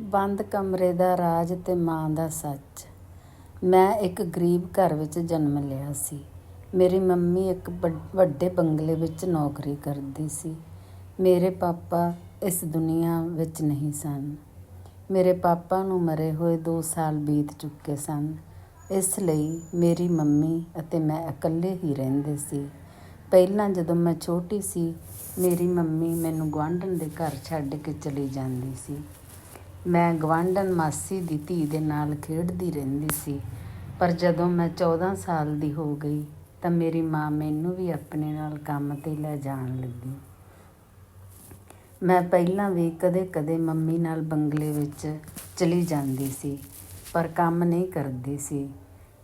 ਬੰਦ ਕਮਰੇ ਦਾ ਰਾਜ ਤੇ ਮਾਂ ਦਾ ਸੱਚ। ਮੈਂ ਇੱਕ ਗਰੀਬ ਘਰ ਵਿੱਚ ਜਨਮ ਲਿਆ ਸੀ। ਮੇਰੀ ਮੰਮੀ ਇੱਕ ਵੱਡ- ਵੱਡੇ ਬੰਗਲੇ ਵਿੱਚ ਨੌਕਰੀ ਕਰਦੀ ਸੀ। ਮੇਰੇ ਪਾਪਾ ਇਸ ਦੁਨੀਆ ਵਿੱਚ ਨਹੀਂ ਸਨ। ਮੇਰੇ ਪਾਪਾ ਨੂੰ ਮਰੇ ਹੋਏ 2 ਸਾਲ ਬੀਤ ਚੁੱਕੇ ਸਨ। ਇਸ ਲਈ ਮੇਰੀ ਮੰਮੀ ਅਤੇ ਮੈਂ ਇਕੱਲੇ ਹੀ ਰਹਿੰਦੇ ਸੀ। ਪਹਿਲਾਂ ਜਦੋਂ ਮੈਂ ਛੋਟੀ ਸੀ, ਮੇਰੀ ਮੰਮੀ ਮੈਨੂੰ ਗੁਆਂਢਣ ਦੇ ਘਰ ਛੱਡ ਕੇ ਚਲੀ ਜਾਂਦੀ ਸੀ। ਮੈਂ ਗਵਾਂਢਣ ਮਾਸੀ ਦੀ ਧੀ ਦੇ ਨਾਲ ਖੇਡਦੀ ਰਹਿੰਦੀ ਸੀ, ਪਰ ਜਦੋਂ ਮੈਂ 14 ਸਾਲ ਦੀ ਹੋ ਗਈ, ਤਾਂ ਮੇਰੀ ਮਾਂ ਮੈਨੂੰ ਵੀ ਆਪਣੇ ਨਾਲ ਕੰਮ ਤੇ ਲੈ ਜਾਣ ਲੱਗੀ। ਮੈਂ ਪਹਿਲਾਂ ਵੀ ਕਦੇ-ਕਦੇ ਮੰਮੀ ਨਾਲ ਬੰਗਲੇ ਵਿੱਚ ਚਲੀ ਜਾਂਦੀ ਸੀ, ਪਰ ਕੰਮ ਨਹੀਂ ਕਰਦੀ ਸੀ।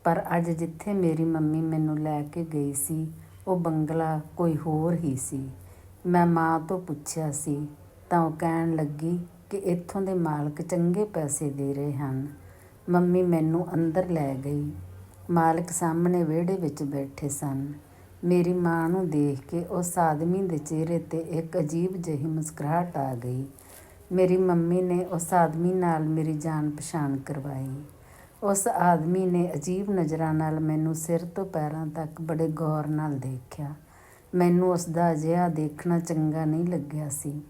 ਪਰ ਅੱਜ ਜਿੱਥੇ ਮੇਰੀ ਮੰਮੀ ਮੈਨੂੰ ਲੈ ਕੇ ਗਈ ਸੀ, ਉਹ ਬੰਗਲਾ ਕੋਈ ਹੋਰ ਹੀ ਸੀ। ਮੈਂ ਮਾਂ ਤੋਂ ਪੁੱਛਿਆ ਸੀ, ਤਾਂ ਉਹ ਕਹਿਣ ਲੱਗੀ ਕਿ ਇੱਥੋਂ ਦੇ ਮਾਲਕ ਚੰਗੇ ਪੈਸੇ ਦੇ ਰਹੇ ਹਨ। ਮੰਮੀ ਮੈਨੂੰ ਅੰਦਰ ਲੈ ਗਈ। ਮਾਲਕ ਸਾਹਮਣੇ ਵਿਹੜੇ ਵਿੱਚ ਬੈਠੇ ਸਨ। ਮੇਰੀ ਮਾਂ ਨੂੰ ਦੇਖ ਕੇ ਉਸ ਆਦਮੀ ਦੇ ਚਿਹਰੇ ਤੇ ਇੱਕ ਅਜੀਬ ਜਿਹੀ ਮੁਸਕਰਾਹਟ ਆ ਗਈ। ਮੇਰੀ ਮੰਮੀ ਨੇ ਉਸ ਆਦਮੀ ਨਾਲ ਮੇਰੀ ਜਾਣ ਪਛਾਣ ਕਰਵਾਈ। ਉਸ ਆਦਮੀ ਨੇ ਅਜੀਬ ਨਜ਼ਰਾਂ ਨਾਲ ਮੈਨੂੰ ਸਿਰ ਤੋਂ ਪੈਰਾਂ ਤੱਕ ਬੜੇ ਗੌਰ ਨਾਲ ਦੇਖਿਆ। ਮੈਨੂੰ ਉਸ ਦਾ ਅਜਿਹਾ ਦੇਖਣਾ ਚੰਗਾ ਨਹੀਂ ਲੱਗਿਆ ਸੀ।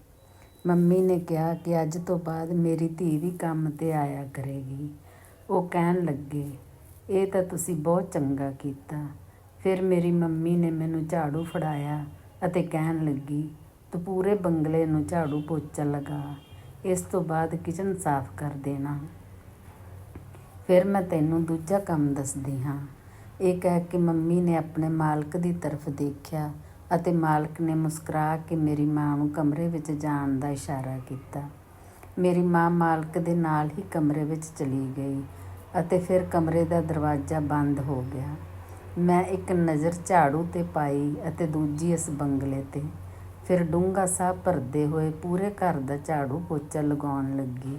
ਮੰਮੀ ਨੇ ਕਿਹਾ ਕਿ ਅੱਜ ਤੋਂ ਬਾਅਦ ਮੇਰੀ ਧੀ ਵੀ ਕੰਮ ਤੇ ਆਇਆ ਕਰੇਗੀ। ਉਹ ਕਹਿਣ ਲੱਗੇ, ਇਹ ਤਾਂ ਤੁਸੀਂ ਬਹੁਤ ਚੰਗਾ ਕੀਤਾ। ਫਿਰ ਮੇਰੀ ਮੰਮੀ ਨੇ ਮੈਨੂੰ ਝਾੜੂ ਫੜਾਇਆ ਅਤੇ ਕਹਿਣ ਲੱਗੀ, ਤੂੰ ਪੂਰੇ ਬੰਗਲੇ ਨੂੰ ਝਾੜੂ ਪੋਚਾ ਲਗਾ। ਇਸ ਤੋਂ ਬਾਅਦ ਕਿਚਨ ਸਾਫ਼ ਕਰ ਦੇਣਾ। ਫਿਰ ਮੈਂ ਤੈਨੂੰ ਦੂਜਾ ਕੰਮ ਦੱਸਦੀ ਹਾਂ। ਇਹ ਕਹਿ ਕੇ ਮੰਮੀ ਨੇ ਆਪਣੇ ਮਾਲਕ ਦੀ ਤਰਫ ਦੇਖਿਆ ਅਤੇ ਮਾਲਕ ਨੇ ਮੁਸਕਰਾ ਕੇ ਮੇਰੀ ਮਾਂ ਨੂੰ ਕਮਰੇ ਵਿੱਚ ਜਾਣ ਦਾ ਇਸ਼ਾਰਾ ਕੀਤਾ। ਮੇਰੀ ਮਾਂ ਮਾਲਕ ਦੇ ਨਾਲ ਹੀ ਕਮਰੇ ਵਿੱਚ ਚਲੀ ਗਈ ਅਤੇ ਫਿਰ ਕਮਰੇ ਦਾ ਦਰਵਾਜ਼ਾ ਬੰਦ ਹੋ ਗਿਆ। ਮੈਂ ਇੱਕ ਨਜ਼ਰ ਝਾੜੂ ਤੇ ਪਾਈ ਅਤੇ ਦੂਜੀ ਇਸ ਬੰਗਲੇ ਤੇ। ਫਿਰ ਡੂੰਘਾ ਸਾਹ ਭਰਦੇ ਹੋਏ ਪੂਰੇ ਘਰ ਦਾ ਝਾੜੂ ਪੋਚਾ ਲਗਾਉਣ ਲੱਗੀ।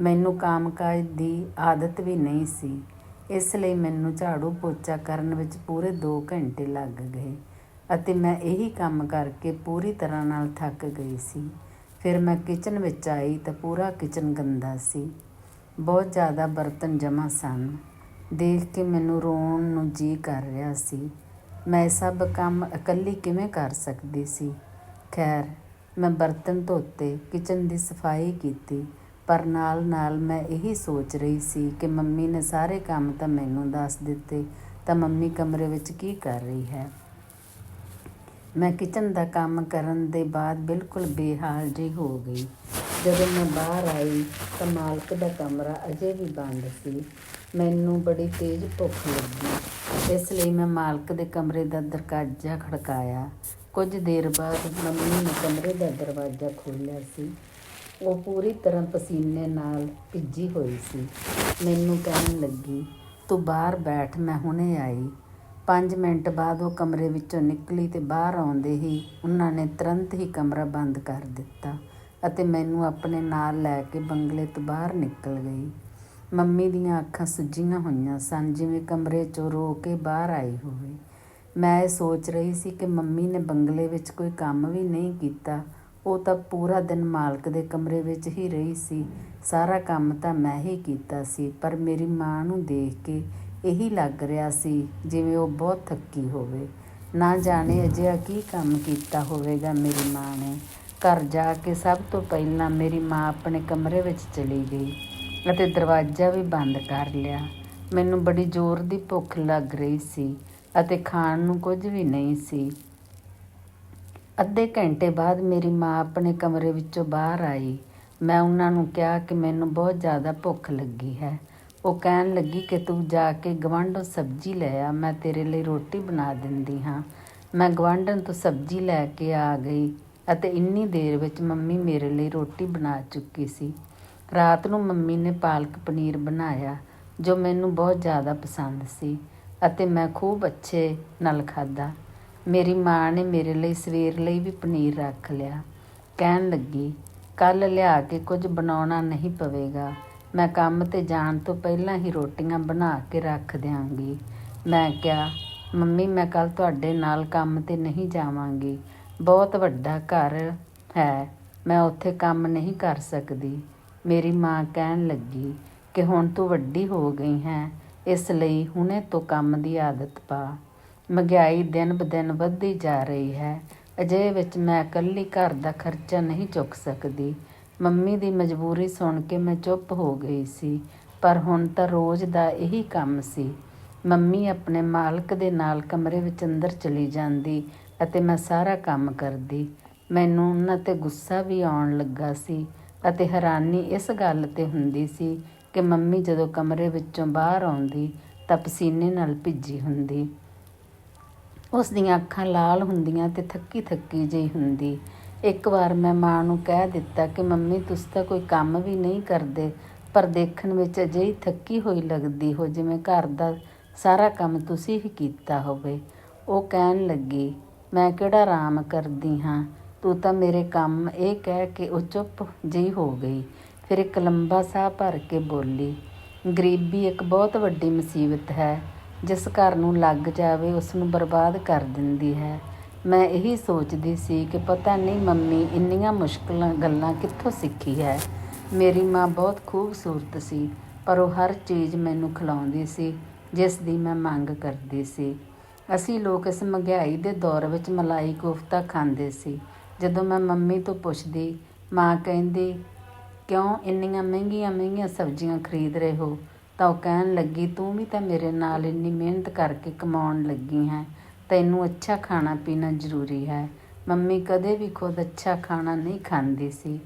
ਮੈਨੂੰ ਕਾਮਕਾਜ ਦੀ ਆਦਤ ਵੀ ਨਹੀਂ ਸੀ। ਇਸ ਲਈ ਮੈਨੂੰ ਝਾੜੂ ਪੋਚਾ ਕਰਨ ਵਿੱਚ ਪੂਰੇ 2 ਘੰਟੇ ਲੱਗ ਗਏ। ਅਤੇ ਮੈਂ ਇਹੀ ਕੰਮ ਕਰਕੇ ਪੂਰੀ ਤਰ੍ਹਾਂ ਨਾਲ ਥੱਕ ਗਈ ਸੀ। ਫਿਰ ਮੈਂ ਕਿਚਨ ਵਿੱਚ ਆਈ ਤਾਂ ਪੂਰਾ ਕਿਚਨ ਗੰਦਾ ਸੀ। ਬਹੁਤ ਜ਼ਿਆਦਾ ਬਰਤਨ ਜਮ੍ਹਾਂ ਸਨ। ਦੇਖ ਕੇ ਮੈਨੂੰ ਰੋਣ ਨੂੰ ਜੀ ਕਰ ਰਿਹਾ ਸੀ। ਮੈਂ ਸਭ ਕੰਮ ਇਕੱਲੀ ਕਿਵੇਂ ਕਰ ਸਕਦੀ ਸੀ? ਖੈਰ, ਮੈਂ ਬਰਤਨ ਧੋਤੇ, ਕਿਚਨ ਦੀ ਸਫ਼ਾਈ ਕੀਤੀ, ਪਰ ਨਾਲ ਨਾਲ ਮੈਂ ਇਹੀ ਸੋਚ ਰਹੀ ਸੀ ਕਿ ਮੰਮੀ ਨੇ ਸਾਰੇ ਕੰਮ ਤਾਂ ਮੈਨੂੰ ਦੱਸ ਦਿੱਤੇ, ਤਾਂ ਮੰਮੀ ਕਮਰੇ ਵਿੱਚ ਕੀ ਕਰ ਰਹੀ ਹੈ? ਮੈਂ ਕਿਚਨ ਦਾ ਕੰਮ ਕਰਨ ਦੇ ਬਾਅਦ ਬਿਲਕੁਲ ਬੇਹਾਲ ਜਿਹੀ ਹੋ ਗਈ। ਜਦੋਂ ਮੈਂ ਬਾਹਰ ਆਈ ਤਾਂ ਮਾਲਕ ਦਾ ਕਮਰਾ ਅਜੇ ਵੀ ਬੰਦ ਸੀ। ਮੈਨੂੰ ਬੜੀ ਤੇਜ਼ ਭੁੱਖ ਲੱਗੀ। ਇਸ ਲਈ ਮੈਂ ਮਾਲਕ ਦੇ ਕਮਰੇ ਦਾ ਦਰਵਾਜ਼ਾ ਖੜਕਾਇਆ। ਕੁਝ ਦੇਰ ਬਾਅਦ ਮੰਮੀ ਨੇ ਕਮਰੇ ਦਾ ਦਰਵਾਜ਼ਾ ਖੋਲ੍ਹਿਆ ਸੀ। ਉਹ ਪੂਰੀ ਤਰ੍ਹਾਂ ਪਸੀਨੇ ਨਾਲ ਭਿੱਜੀ ਹੋਈ ਸੀ। ਮੈਨੂੰ ਕਹਿਣ ਲੱਗੀ, ਤੂੰ ਬਾਹਰ ਬੈਠ, ਮੈਂ ਹੁਣੇ ਆਈ। ਪੰਜ ਮਿੰਟ ਬਾਅਦ ਉਹ ਕਮਰੇ ਵਿੱਚੋਂ ਨਿਕਲੀ ਤੇ ਬਾਹਰ ਆਉਂਦੇ ਹੀ ਉਹਨਾਂ ਨੇ ਤੁਰੰਤ ਹੀ ਕਮਰਾ ਬੰਦ ਕਰ ਦਿੱਤਾ ਅਤੇ ਮੈਨੂੰ ਆਪਣੇ ਨਾਲ ਲੈ ਕੇ ਬੰਗਲੇ ਤੋਂ ਬਾਹਰ ਨਿਕਲ ਗਈ। ਮੰਮੀ ਦੀਆਂ ਅੱਖਾਂ ਸੁੱਜੀਆਂ ਹੋਈਆਂ ਸਨ, ਜਿਵੇਂ ਕਮਰੇ ਚੋਂ ਰੋ ਕੇ ਬਾਹਰ ਆਈ ਹੋਵੇ। ਮੈਂ ਇਹ ਸੋਚ ਰਹੀ ਸੀ ਕਿ ਮੰਮੀ ਨੇ ਬੰਗਲੇ ਵਿੱਚ ਕੋਈ ਕੰਮ ਵੀ ਨਹੀਂ ਕੀਤਾ, ਉਹ ਤਾਂ ਪੂਰਾ ਦਿਨ ਮਾਲਕ ਦੇ ਕਮਰੇ ਵਿੱਚ ਹੀ ਰਹੀ ਸੀ। ਸਾਰਾ ਕੰਮ ਤਾਂ ਮੈਂ ਹੀ ਕੀਤਾ ਸੀ, ਪਰ ਮੇਰੀ ਮਾਂ ਨੂੰ ਦੇਖ ਕੇ ਇਹੀ ਲੱਗ ਰਿਹਾ ਸੀ ਜਿਵੇਂ ਉਹ ਬਹੁਤ ਥੱਕੀ ਹੋਵੇ। ਨਾ ਜਾਣੇ ਅਜਿਹਾ ਕੀ ਕੰਮ ਕੀਤਾ ਹੋਵੇਗਾ ਮੇਰੀ ਮਾਂ ਨੇ। ਘਰ ਜਾ ਕੇ ਸਭ ਤੋਂ ਪਹਿਲਾਂ ਮੇਰੀ ਮਾਂ ਆਪਣੇ ਕਮਰੇ ਵਿੱਚ ਚਲੀ ਗਈ ਅਤੇ ਦਰਵਾਜ਼ਾ ਵੀ ਬੰਦ ਕਰ ਲਿਆ। ਮੈਨੂੰ ਬੜੀ ਜ਼ੋਰ ਦੀ ਭੁੱਖ ਲੱਗ ਰਹੀ ਸੀ ਅਤੇ ਖਾਣ ਨੂੰ ਕੁਝ ਵੀ ਨਹੀਂ ਸੀ। ਅੱਧੇ ਘੰਟੇ ਬਾਅਦ ਮੇਰੀ ਮਾਂ ਆਪਣੇ ਕਮਰੇ ਵਿੱਚੋਂ ਬਾਹਰ ਆਈ। ਮੈਂ ਉਹਨਾਂ ਨੂੰ ਕਿਹਾ ਕਿ ਮੈਨੂੰ ਬਹੁਤ ਜ਼ਿਆਦਾ ਭੁੱਖ ਲੱਗੀ ਹੈ। ਉਹ ਕਹਿਣ ਲੱਗੀ ਕਿ ਤੂੰ ਜਾ ਕੇ ਗਵਾਂਢੋਂ ਸਬਜ਼ੀ ਲੈ ਆ, ਮੈਂ ਤੇਰੇ ਲਈ ਰੋਟੀ ਬਣਾ ਦਿੰਦੀ ਹਾਂ। ਮੈਂ ਗਵਾਂਢਣ ਤੋਂ ਸਬਜ਼ੀ ਲੈ ਕੇ ਆ ਗਈ ਅਤੇ ਇੰਨੀ ਦੇਰ ਵਿੱਚ ਮੰਮੀ ਮੇਰੇ ਲਈ ਰੋਟੀ ਬਣਾ ਚੁੱਕੀ ਸੀ। ਰਾਤ ਨੂੰ ਮੰਮੀ ਨੇ ਪਾਲਕ ਪਨੀਰ ਬਣਾਇਆ, ਜੋ ਮੈਨੂੰ ਬਹੁਤ ਜ਼ਿਆਦਾ ਪਸੰਦ ਸੀ ਅਤੇ ਮੈਂ ਖੂਬ ਅੱਛੇ ਨਾਲ ਖਾਧਾ। ਮੇਰੀ ਮਾਂ ਨੇ ਮੇਰੇ ਲਈ ਸਵੇਰ ਲਈ ਵੀ ਪਨੀਰ ਰੱਖ ਲਿਆ। ਕਹਿਣ ਲੱਗੀ ਕੱਲ ਲਿਆ ਕੇ ਕੁਝ ਬਣਾਉਣਾ ਨਹੀਂ ਪਵੇਗਾ। ਮੈਂ ਕੰਮ ਤੇ ਜਾਣ ਤੋਂ ਪਹਿਲਾਂ ਹੀ ਰੋਟੀਆਂ ਬਣਾ ਕੇ ਰੱਖ ਦਿਆਂਗੀ। ਮੈਂ ਕਿਹਾ, ਮੰਮੀ, ਮੈਂ ਕੱਲ ਤੁਹਾਡੇ ਨਾਲ ਕੰਮ ਤੇ ਨਹੀਂ ਜਾਵਾਂਗੀ। ਬਹੁਤ ਵੱਡਾ ਘਰ ਹੈ। ਮੈਂ ਉੱਥੇ ਕੰਮ ਨਹੀਂ ਕਰ ਸਕਦੀ। ਮੇਰੀ ਮਾਂ ਕਹਿਣ ਲੱਗੀ ਕਿ ਹੁਣ ਤੂੰ ਵੱਡੀ ਹੋ ਗਈ ਹੈ, ਇਸ ਲਈ ਹੁਣੇ ਤੋਂ ਕੰਮ ਦੀ ਆਦਤ ਪਾ। ਮਹਿੰਗਾਈ ਦਿਨ ਬ ਦਿਨ ਵੱਧਦੀ ਜਾ ਰਹੀ ਹੈ। ਅਜੇ ਵਿੱਚ ਮੈਂ ਇਕੱਲੀ ਘਰ ਦਾ ਖਰਚਾ ਨਹੀਂ ਚੁੱਕ ਸਕਦੀ। ਮੰਮੀ ਦੀ ਮਜਬੂਰੀ ਸੁਣ ਕੇ ਮੈਂ ਚੁੱਪ ਹੋ ਗਈ ਸੀ, ਪਰ ਹੁਣ ਤਾਂ ਰੋਜ਼ ਦਾ ਇਹੀ ਕੰਮ ਸੀ। ਮੰਮੀ ਆਪਣੇ ਮਾਲਕ ਦੇ ਨਾਲ ਕਮਰੇ ਵਿੱਚ ਅੰਦਰ ਚਲੀ ਜਾਂਦੀ ਅਤੇ ਮੈਂ ਸਾਰਾ ਕੰਮ ਕਰਦੀ। ਮੈਨੂੰ ਉਹਨਾਂ ਤੇ ਗੁੱਸਾ ਵੀ ਆਉਣ ਲੱਗਾ ਸੀ ਅਤੇ ਹੈਰਾਨੀ ਇਸ ਗੱਲ ਤੇ ਹੁੰਦੀ ਸੀ ਕਿ ਮੰਮੀ ਜਦੋਂ ਕਮਰੇ ਵਿੱਚੋਂ ਬਾਹਰ ਆਉਂਦੀ ਤਾਂ ਪਸੀਨੇ ਨਾਲ ਭਿੱਜੀ ਹੁੰਦੀ। ਉਸ ਦੀਆਂ ਅੱਖਾਂ ਲਾਲ ਹੁੰਦੀਆਂ ਤੇ ਥੱਕੀ ਥੱਕੀ ਜਿਹੀ ਹੁੰਦੀ। ਇੱਕ ਵਾਰ ਮੈਂ ਮਾਂ ਨੂੰ ਕਹਿ ਦਿੱਤਾ ਕਿ ਮੰਮੀ, ਤੁਸੀਂ ਤਾਂ ਕੋਈ ਕੰਮ ਵੀ ਨਹੀਂ ਕਰਦੇ, ਪਰ ਦੇਖਣ ਵਿੱਚ ਅਜਿਹੀ ਥੱਕੀ ਹੋਈ ਲੱਗਦੀ ਹੋ ਜਿਵੇਂ ਘਰ ਦਾ ਸਾਰਾ ਕੰਮ ਤੁਸੀਂ ਹੀ ਕੀਤਾ ਹੋਵੇ। ਉਹ ਕਹਿਣ ਲੱਗੀ, ਮੈਂ ਕਿਹੜਾ ਆਰਾਮ ਕਰਦੀ ਹਾਂ? ਤੂੰ ਤਾਂ ਮੇਰੇ ਕੰਮ ਇਹ ਕਹਿ ਕੇ ਉਹ ਚੁੱਪ ਜਿਹੀ ਹੋ ਗਈ। ਫਿਰ ਇੱਕ ਲੰਬਾ ਸਾਹ ਭਰ ਕੇ ਬੋਲੀ, ਗਰੀਬੀ ਇੱਕ ਬਹੁਤ ਵੱਡੀ ਮੁਸੀਬਤ ਹੈ। ਜਿਸ ਘਰ ਨੂੰ ਲੱਗ ਜਾਵੇ, ਉਸ ਨੂੰ ਬਰਬਾਦ ਕਰ ਦਿੰਦੀ ਹੈ। ਮੈਂ ਇਹੀ ਸੋਚਦੀ ਸੀ ਕਿ ਪਤਾ ਨਹੀਂ ਮੰਮੀ ਇੰਨੀਆਂ ਮੁਸ਼ਕਲਾਂ ਗੱਲਾਂ ਕਿੱਥੋਂ ਸਿੱਖੀ ਹੈ। ਮੇਰੀ ਮਾਂ ਬਹੁਤ ਖੂਬਸੂਰਤ ਸੀ, ਪਰ ਉਹ ਹਰ ਚੀਜ਼ ਮੈਨੂੰ ਖਿਲਾਉਂਦੀ ਸੀ, ਜਿਸ ਦੀ ਮੈਂ ਮੰਗ ਕਰਦੀ ਸੀ। ਅਸੀਂ ਲੋਕ ਇਸ ਮਹਿੰਗਾਈ ਦੇ ਦੌਰ ਵਿੱਚ ਮਲਾਈ ਕੋਫਤਾ ਖਾਂਦੇ ਸੀ। ਜਦੋਂ ਮੈਂ ਮੰਮੀ ਤੋਂ ਪੁੱਛਦੀ, ਮਾਂ ਕਹਿੰਦੀ, ਕਿਉਂ ਇੰਨੀਆਂ ਮਹਿੰਗੀਆਂ ਮਹਿੰਗੀਆਂ ਸਬਜ਼ੀਆਂ ਖਰੀਦ ਰਹੇ ਹੋ? ਤਾਂ ਉਹ ਕਹਿਣ ਲੱਗੀ, ਤੂੰ ਵੀ ਤਾਂ ਮੇਰੇ ਨਾਲ ਇੰਨੀ ਮਿਹਨਤ ਕਰਕੇ ਕਮਾਉਣ ਲੱਗੀ ਹੈ। ਤੈਨੂੰ ਅੱਛਾ ਖਾਣਾ ਪੀਣਾ ਜ਼ਰੂਰੀ ਹੈ। ਮੰਮੀ ਕਦੇ ਵੀ ਖੁਦ ਅੱਛਾ ਖਾਣਾ ਨਹੀਂ ਖਾਂਦੀ ਸੀ।